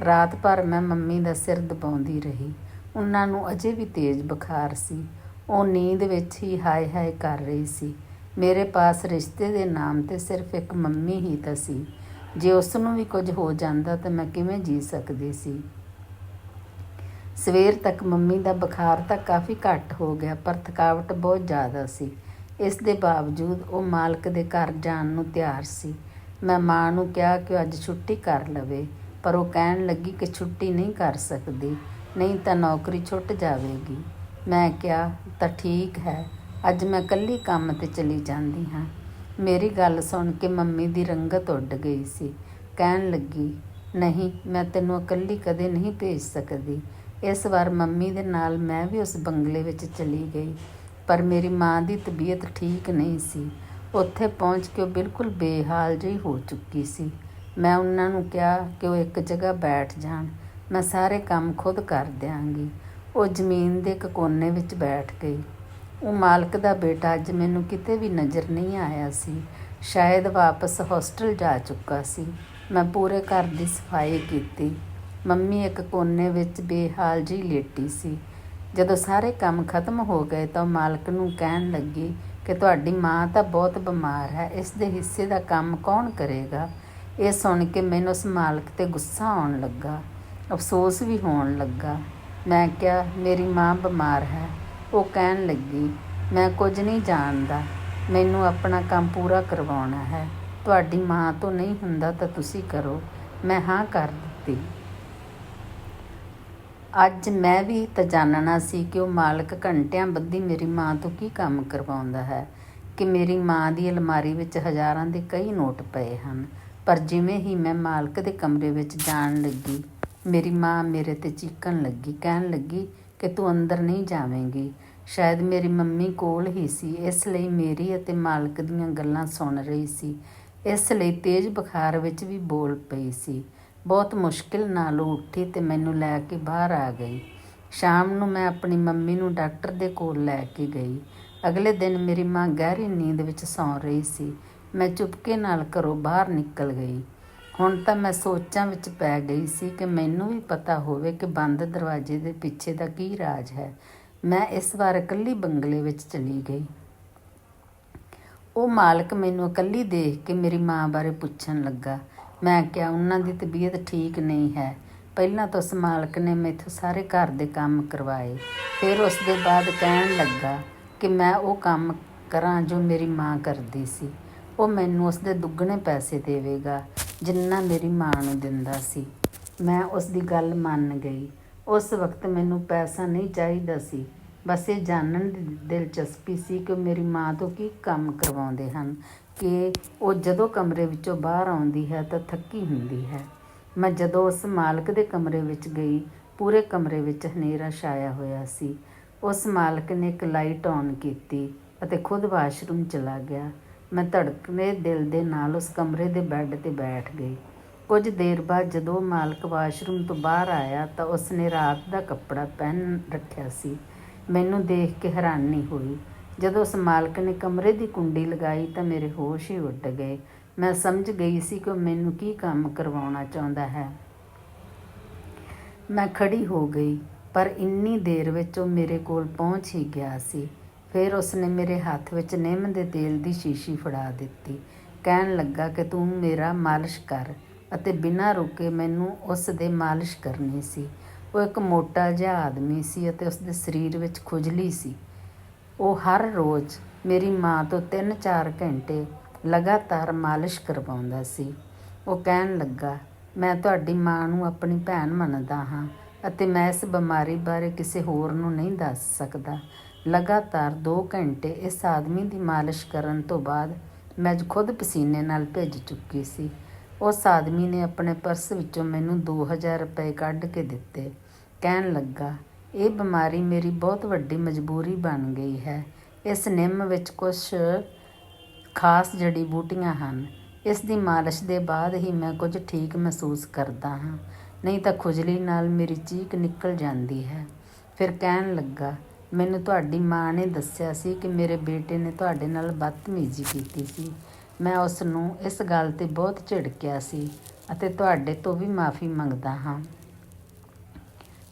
ਰਾਤ ਭਰ ਮੈਂ ਮੰਮੀ ਦਾ ਸਿਰ ਦਬਾਉਂਦੀ ਰਹੀ। ਉਹਨਾਂ ਨੂੰ ਅਜੇ ਵੀ ਤੇਜ਼ ਬੁਖਾਰ ਸੀ। ਉਹ ਨੀਂਦ ਵਿੱਚ ਹੀ ਹਾਏ ਹਾਏ ਕਰ ਰਹੀ ਸੀ। ਮੇਰੇ ਪਾਸ ਰਿਸ਼ਤੇ ਦੇ ਨਾਮ ਤੇ ਸਿਰਫ ਇੱਕ ਮੰਮੀ ਹੀ ਤਾਂ ਸੀ। ਜੇ ਉਸ ਨੂੰ ਵੀ ਕੁਝ ਹੋ ਜਾਂਦਾ ਤਾਂ ਮੈਂ ਕਿਵੇਂ ਜੀ ਸਕਦੀ ਸੀ? ਸਵੇਰ ਤੱਕ ਮੰਮੀ ਦਾ ਬੁਖਾਰ ਤਾਂ ਕਾਫੀ ਘੱਟ ਹੋ ਗਿਆ, ਪਰ ਥਕਾਵਟ ਬਹੁਤ ਜ਼ਿਆਦਾ ਸੀ। ਇਸ ਦੇ ਬਾਵਜੂਦ ਉਹ ਮਾਲਕ ਦੇ ਘਰ ਜਾਣ ਨੂੰ ਤਿਆਰ ਸੀ। ਮੈਂ ਮਾਂ ਨੂੰ ਕਿਹਾ ਕਿ ਉਹ ਅੱਜ ਛੁੱਟੀ ਕਰ ਲਵੇ, ਪਰ ਉਹ ਕਹਿਣ ਲੱਗੀ ਕਿ ਛੁੱਟੀ ਨਹੀਂ ਕਰ ਸਕਦੀ, ਨਹੀਂ ਤਾਂ ਨੌਕਰੀ ਛੁੱਟ ਜਾਵੇਗੀ। ਮੈਂ ਕਿਹਾ, ਤਾਂ ਠੀਕ ਹੈ, ਅੱਜ ਮੈਂ ਇਕੱਲੀ ਕੰਮ ਤੇ ਚਲੀ ਜਾਂਦੀ ਹਾਂ। ਮੇਰੀ ਗੱਲ ਸੁਣ ਕੇ ਮੰਮੀ ਦੀ ਰੰਗਤ ਉੱਡ ਗਈ ਸੀ। ਕਹਿਣ ਲੱਗੀ, ਨਹੀਂ, ਮੈਂ ਤੈਨੂੰ ਇਕੱਲੀ ਕਦੇ ਨਹੀਂ ਭੇਜ ਸਕਦੀ। ਇਸ ਵਾਰ ਮੰਮੀ ਦੇ ਨਾਲ ਮੈਂ ਵੀ ਉਸ ਬੰਗਲੇ ਵਿੱਚ ਚਲੀ ਗਈ, ਪਰ ਮੇਰੀ ਮਾਂ ਦੀ ਤਬੀਅਤ ਠੀਕ ਨਹੀਂ ਸੀ। ਉੱਥੇ ਪਹੁੰਚ ਕੇ ਉਹ ਬਿਲਕੁਲ ਬੇਹਾਲ ਜਿਹੀ ਹੋ ਚੁੱਕੀ ਸੀ। ਮੈਂ ਉਹਨਾਂ ਨੂੰ ਕਿਹਾ ਕਿ ਉਹ ਇੱਕ ਜਗ੍ਹਾ ਬੈਠ ਜਾਣ, ਮੈਂ ਸਾਰੇ ਕੰਮ ਖੁਦ ਕਰ ਦਿਆਂਗੀ। ਉਹ ਜ਼ਮੀਨ ਦੇ ਇੱਕ ਕੋਨੇ ਵਿੱਚ ਬੈਠ ਗਈ। ਉਹ ਮਾਲਕ ਦਾ ਬੇਟਾ ਅੱਜ ਮੈਨੂੰ ਕਿਤੇ ਵੀ ਨਜ਼ਰ ਨਹੀਂ ਆਇਆ ਸੀ। ਸ਼ਾਇਦ ਵਾਪਸ ਹੋਸਟਲ ਜਾ ਚੁੱਕਾ ਸੀ। ਮੈਂ ਪੂਰੇ ਘਰ ਦੀ ਸਫ਼ਾਈ ਕੀਤੀ। ਮੰਮੀ ਇੱਕ ਕੋਨੇ ਵਿੱਚ ਬੇਹਾਲ ਜੀ ਲੇਟੀ ਸੀ। ਜਦੋਂ ਸਾਰੇ ਕੰਮ ਖਤਮ ਹੋ ਗਏ ਤਾਂ ਉਹ ਮਾਲਕ ਨੂੰ ਕਹਿਣ ਲੱਗੀ ਕਿ ਤੁਹਾਡੀ ਮਾਂ ਤਾਂ ਬਹੁਤ ਬਿਮਾਰ ਹੈ, ਇਸ ਦੇ ਹਿੱਸੇ ਦਾ ਕੰਮ ਕੌਣ ਕਰੇਗਾ? ਇਹ ਸੁਣ ਕੇ ਮੈਨੂੰ ਉਸ ਮਾਲਕ ਤੇ ਗੁੱਸਾ ਆਉਣ ਲੱਗਾ, ਅਫਸੋਸ ਵੀ ਹੋਣ ਲੱਗਾ। ਮੈਂ ਕਿਹਾ, ਮੇਰੀ ਮਾਂ ਬਿਮਾਰ ਹੈ। ਉਹ ਕਹਿਣ ਲੱਗੀ, ਮੈਂ ਕੁਝ ਨਹੀਂ ਜਾਣਦਾ, ਮੈਨੂੰ ਆਪਣਾ ਕੰਮ ਪੂਰਾ ਕਰਵਾਉਣਾ ਹੈ। ਤੁਹਾਡੀ ਮਾਂ ਤੋਂ ਨਹੀਂ ਹੁੰਦਾ ਤਾਂ ਤੁਸੀਂ ਕਰੋ, ਮੈਂ ਹਾਂ ਕਰ ਦਿੱਤੀ। ਅੱਜ ਮੈਂ ਵੀ ਤਾਂ ਜਾਣਨਾ ਸੀ ਕਿ ਉਹ ਮਾਲਕ ਘੰਟਿਆਂ ਬੱਧੀ ਮੇਰੀ ਮਾਂ ਤੋਂ ਕੀ ਕੰਮ ਕਰਵਾਉਂਦਾ ਹੈ ਕਿ ਮੇਰੀ ਮਾਂ ਦੀ ਅਲਮਾਰੀ ਵਿੱਚ ਹਜ਼ਾਰਾਂ ਦੇ ਕਈ ਨੋਟ ਪਏ ਹਨ। ਪਰ ਜਿਵੇਂ ਹੀ ਮੈਂ ਮਾਲਕ ਦੇ ਕਮਰੇ ਵਿੱਚ ਜਾਣ ਲੱਗੀ, ਮੇਰੀ ਮਾਂ ਮੇਰੇ ਤੇ ਚੀਕਣ ਲੱਗੀ, ਕਹਿਣ ਲੱਗੀ ਕਿ ਤੂੰ ਅੰਦਰ ਨਹੀਂ ਜਾਵੇਂਗੀ। ਸ਼ਾਇਦ ਮੇਰੀ ਮੰਮੀ ਕੋਲ ਹੀ ਸੀ, ਇਸ ਲਈ ਮੇਰੀ ਅਤੇ ਮਾਲਕ ਦੀਆਂ ਗੱਲਾਂ ਸੁਣ ਰਹੀ ਸੀ। ਇਸ ਲਈ ਤੇਜ਼ ਬੁਖਾਰ ਵਿੱਚ ਵੀ ਬੋਲ ਪਈ ਸੀ। ਬਹੁਤ ਮੁਸ਼ਕਿਲ ਨਾਲ ਉਹ ਉੱਠੀ ਤੇ ਮੈਨੂੰ ਲੈ ਕੇ ਬਾਹਰ ਆ ਗਈ। ਸ਼ਾਮ ਨੂੰ ਮੈਂ ਆਪਣੀ ਮੰਮੀ ਨੂੰ ਡਾਕਟਰ ਦੇ ਕੋਲ ਲੈ ਕੇ ਗਈ। ਅਗਲੇ ਦਿਨ ਮੇਰੀ ਮਾਂ ਗਹਿਰੀ ਨੀਂਦ ਵਿੱਚ ਸੌਂ ਰਹੀ ਸੀ। ਮੈਂ ਚੁਪਕੇ ਨਾਲ ਘਰੋਂ ਬਾਹਰ ਨਿਕਲ ਗਈ। ਹੁਣ ਤਾਂ ਮੈਂ ਸੋਚਾਂ ਵਿੱਚ ਪੈ ਗਈ ਸੀ ਕਿ ਮੈਨੂੰ ਵੀ ਪਤਾ ਹੋਵੇ ਕਿ ਬੰਦ ਦਰਵਾਜ਼ੇ ਦੇ ਪਿੱਛੇ ਦਾ ਕੀ ਰਾਜ ਹੈ। ਮੈਂ ਇਸ ਵਾਰ ਇਕੱਲੀ ਬੰਗਲੇ ਵਿੱਚ ਚਲੀ ਗਈ। ਉਹ ਮਾਲਕ ਮੈਨੂੰ ਇਕੱਲੀ ਦੇਖ ਕੇ ਮੇਰੀ ਮਾਂ ਬਾਰੇ ਪੁੱਛਣ ਲੱਗਾ। ਮੈਂ ਕਿਹਾ, ਉਹਨਾਂ ਦੀ ਤਬੀਅਤ ਠੀਕ ਨਹੀਂ ਹੈ। ਪਹਿਲਾਂ ਤਾਂ ਉਸ ਮਾਲਕ ਨੇ ਮੈਥੋਂ ਸਾਰੇ ਘਰ ਦੇ ਕੰਮ ਕਰਵਾਏ। ਫਿਰ ਉਸ ਦੇ ਬਾਅਦ ਕਹਿਣ ਲੱਗਾ ਕਿ ਮੈਂ ਉਹ ਕੰਮ ਕਰਾਂ ਜੋ ਮੇਰੀ ਮਾਂ ਕਰਦੀ ਸੀ। ਉਹ ਮੈਨੂੰ ਉਸ ਦੇ ਦੁੱਗਣੇ ਪੈਸੇ ਦੇਵੇਗਾ, ਜਿੰਨਾ ਮੇਰੀ ਮਾਂ ਨੂੰ ਦਿੰਦਾ ਸੀ। ਮੈਂ ਉਸ ਦੀ ਗੱਲ ਮੰਨ ਗਈ। ਉਸ ਵਕਤ ਮੈਨੂੰ ਪੈਸਾ ਨਹੀਂ ਚਾਹੀਦਾ ਸੀ। ਬਸ ਇਹ ਜਾਣਨ ਦੀ ਦਿਲਚਸਪੀ ਸੀ ਕਿ ਉਹ ਮੇਰੀ ਮਾਂ ਤੋਂ ਕੀ ਕੰਮ ਕਰਵਾਉਂਦੇ ਹਨ। ਕਿ ਉਹ ਜਦੋਂ ਕਮਰੇ ਵਿੱਚੋਂ ਬਾਹਰ ਆਉਂਦੀ ਹੈ ਤਾਂ ਥੱਕੀ ਹੁੰਦੀ ਹੈ। ਮੈਂ ਜਦੋਂ ਉਸ ਮਾਲਕ ਦੇ ਕਮਰੇ ਵਿੱਚ ਗਈ, ਪੂਰੇ ਕਮਰੇ ਵਿੱਚ ਹਨੇਰਾ ਛਾਇਆ ਹੋਇਆ ਸੀ। ਉਸ ਮਾਲਕ ਨੇ ਇੱਕ ਲਾਈਟ ਔਨ ਕੀਤੀ ਅਤੇ ਖੁਦ ਵਾਸ਼ਰੂਮ ਚਲਾ ਗਿਆ। ਮੈਂ ਧੜਕਦੇ ਦਿਲ ਦੇ ਨਾਲ ਉਸ ਕਮਰੇ ਦੇ ਬੈੱਡ ਤੇ ਬੈਠ ਗਈ। ਕੁਝ ਦੇਰ ਬਾਅਦ ਜਦੋਂ ਮਾਲਕ ਵਾਸ਼ਰੂਮ ਤੋਂ ਬਾਹਰ ਆਇਆ ਤਾਂ ਉਸਨੇ ਰਾਤ ਦਾ ਕੱਪੜਾ ਪਹਿਨ ਰੱਖਿਆ ਸੀ। ਮੈਨੂੰ ਦੇਖ ਕੇ ਹੈਰਾਨੀ ਹੋਈ। ਜਦੋਂ ਉਸ ਮਾਲਕ ਨੇ ਕਮਰੇ ਦੀ ਕੁੰਡੀ ਲਗਾਈ ਤਾਂ ਮੇਰੇ ਹੋਸ਼ ਹੀ ਉੱਡ ਗਏ। ਮੈਂ ਸਮਝ ਗਈ ਸੀ ਕਿ ਉਹ ਮੈਨੂੰ ਕੀ ਕੰਮ ਕਰਵਾਉਣਾ ਚਾਹੁੰਦਾ ਹੈ। ਮੈਂ ਖੜੀ ਹੋ ਗਈ, ਪਰ ਇੰਨੀ ਦੇਰ ਵਿੱਚ ਉਹ ਮੇਰੇ ਕੋਲ ਪਹੁੰਚ ਹੀ ਗਿਆ ਸੀ। ਫਿਰ ਉਸਨੇ ਮੇਰੇ ਹੱਥ ਵਿੱਚ ਨਿੰਮ ਦੇ ਤੇਲ ਦੀ ਸ਼ੀਸ਼ੀ ਫੜਾ ਦਿੱਤੀ। ਕਹਿਣ ਲੱਗਾ ਕਿ ਤੂੰ ਮੇਰਾ ਮਾਲਿਸ਼ ਕਰ ਅਤੇ ਬਿਨਾਂ ਰੁਕੇ ਮੈਨੂੰ ਉਸ ਦੇ ਮਾਲਿਸ਼ ਕਰਨੀ ਸੀ। ਉਹ ਇੱਕ ਮੋਟਾ ਜਿਹਾ ਆਦਮੀ ਸੀ ਅਤੇ ਉਸ ਦੇ ਸਰੀਰ ਵਿੱਚ ਖੁਜਲੀ ਸੀ। ਉਹ ਹਰ ਰੋਜ਼ ਮੇਰੀ ਮਾਂ ਤੋਂ 3-4 ਘੰਟੇ ਲਗਾਤਾਰ ਮਾਲਿਸ਼ ਕਰਵਾਉਂਦਾ ਸੀ। ਉਹ ਕਹਿਣ ਲੱਗਾ, ਮੈਂ ਤੁਹਾਡੀ ਮਾਂ ਨੂੰ ਆਪਣੀ ਭੈਣ ਮੰਨਦਾ ਹਾਂ ਅਤੇ ਮੈਂ ਇਸ ਬਿਮਾਰੀ ਬਾਰੇ ਕਿਸੇ ਹੋਰ ਨੂੰ ਨਹੀਂ ਦੱਸ ਸਕਦਾ। ਲਗਾਤਾਰ 2 ਘੰਟੇ ਇਸ ਆਦਮੀ ਦੀ ਮਾਲਿਸ਼ ਕਰਨ ਤੋਂ ਬਾਅਦ ਮੈਂ ਖੁਦ ਪਸੀਨੇ ਨਾਲ ਭਿੱਜ ਚੁੱਕੀ ਸੀ। ਉਸ ਆਦਮੀ ਨੇ ਆਪਣੇ ਪਰਸ ਵਿੱਚੋਂ ਮੈਨੂੰ 2000 ਰੁਪਏ ਕੱਢ ਕੇ ਦਿੱਤੇ। ਕਹਿਣ ਲੱਗਾ ਇਹ ਬਿਮਾਰੀ ਮੇਰੀ ਬਹੁਤ ਵੱਡੀ ਮਜਬੂਰੀ ਬਣ ਗਈ ਹੈ। ਇਸ ਨਿੰਮ ਵਿੱਚ ਕੁਝ ਖਾਸ ਜੜੀ ਬੂਟੀਆਂ ਹਨ। ਇਸ ਦੀ ਮਾਲਿਸ਼ ਦੇ ਬਾਅਦ ਹੀ ਮੈਂ ਕੁਝ ਠੀਕ ਮਹਿਸੂਸ ਕਰਦਾ ਹਾਂ। ਨਹੀਂ ਤਾਂ ਖੁਜਲੀ ਨਾਲ ਮੇਰੀ ਚੀਕ ਨਿਕਲ ਜਾਂਦੀ ਹੈ। ਫਿਰ ਕਹਿਣ ਲੱਗਾ, ਮੈਨੂੰ ਤੁਹਾਡੀ ਮਾਂ ਨੇ ਦੱਸਿਆ ਸੀ ਕਿ ਮੇਰੇ ਬੇਟੇ ਨੇ ਤੁਹਾਡੇ ਨਾਲ ਬਦਤਮੀਜ਼ੀ ਕੀਤੀ ਸੀ। ਮੈਂ ਉਸ ਨੂੰ ਇਸ ਗੱਲ ਤੇ ਬਹੁਤ ਝਿੜਕਿਆ ਸੀ ਅਤੇ ਤੁਹਾਡੇ ਤੋਂ ਵੀ ਮਾਫੀ ਮੰਗਦਾ ਹਾਂ।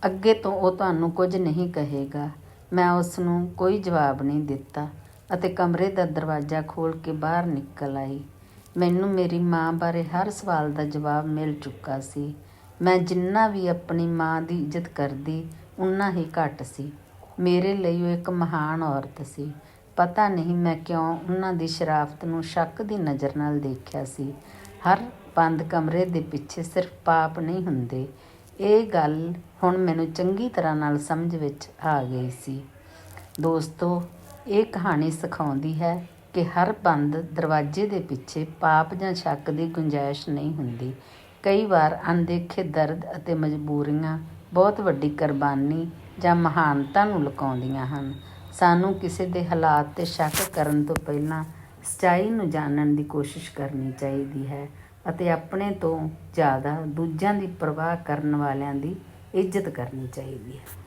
ਅੱਗੇ ਤੋਂ ਉਹ ਤੁਹਾਨੂੰ ਕੁਝ ਨਹੀਂ ਕਹੇਗਾ। ਮੈਂ ਉਸ ਨੂੰ ਕੋਈ ਜਵਾਬ ਨਹੀਂ ਦਿੱਤਾ ਅਤੇ ਕਮਰੇ ਦਾ ਦਰਵਾਜ਼ਾ ਖੋਲ੍ਹ ਕੇ ਬਾਹਰ ਨਿਕਲ ਆਈ। ਮੈਨੂੰ ਮੇਰੀ ਮਾਂ ਬਾਰੇ ਹਰ ਸਵਾਲ ਦਾ ਜਵਾਬ ਮਿਲ ਚੁੱਕਾ ਸੀ। ਮੈਂ ਜਿੰਨਾ ਵੀ ਆਪਣੀ ਮਾਂ ਦੀ ਇੱਜ਼ਤ ਕਰਦੀ, ਉਨਾ ਹੀ ਘੱਟ ਸੀ। ਮੇਰੇ ਲਈ ਉਹ ਇੱਕ ਮਹਾਨ ਔਰਤ ਸੀ। ਪਤਾ ਨਹੀਂ ਮੈਂ ਕਿਉਂ ਉਹਨਾਂ ਦੀ ਸ਼ਰਾਫਤ ਨੂੰ ਸ਼ੱਕ ਦੀ ਨਜ਼ਰ ਨਾਲ ਦੇਖਿਆ ਸੀ। ਹਰ ਬੰਦ ਕਮਰੇ ਦੇ ਪਿੱਛੇ ਸਿਰਫ ਪਾਪ ਨਹੀਂ ਹੁੰਦੇ। ਇਹ ਗੱਲ ਹੁਣ ਮੈਨੂੰ ਚੰਗੀ ਤਰ੍ਹਾਂ ਨਾਲ ਸਮਝ ਵਿੱਚ ਆ ਗਈ ਸੀ। ਦੋਸਤੋ, ਇਹ ਕਹਾਣੀ ਸਿਖਾਉਂਦੀ ਹੈ ਕਿ ਹਰ ਬੰਦ ਦਰਵਾਜ਼ੇ ਦੇ ਪਿੱਛੇ ਪਾਪ ਜਾਂ ਸ਼ੱਕ ਦੀ ਗੁੰਜਾਇਸ਼ ਨਹੀਂ ਹੁੰਦੀ। ਕਈ ਵਾਰ ਅਣਦੇਖੇ ਦਰਦ ਅਤੇ ਮਜਬੂਰੀਆਂ, ਬਹੁਤ ਵੱਡੀ ਕੁਰਬਾਨੀ ਜਾਂ ਮਹਾਨਤਾ ਨੂੰ ਲੁਕਾਉਂਦੀਆਂ ਹਨ। ਸਾਨੂੰ ਕਿਸੇ ਦੇ ਹਾਲਾਤ ਤੇ ਸ਼ੱਕ ਕਰਨ ਤੋਂ ਪਹਿਲਾਂ ਸੱਚਾਈ ਨੂੰ ਜਾਣਨ ਦੀ ਕੋਸ਼ਿਸ਼ ਕਰਨੀ ਚਾਹੀਦੀ ਹੈ। ਅਤੇ ਆਪਣੇ ਤੋਂ ਜ਼ਿਆਦਾ ਦੂਜਿਆਂ ਦੀ ਪਰਵਾਹ ਕਰਨ ਵਾਲਿਆਂ ਦੀ ਇੱਜ਼ਤ ਕਰਨੀ ਚਾਹੀਦੀ ਹੈ।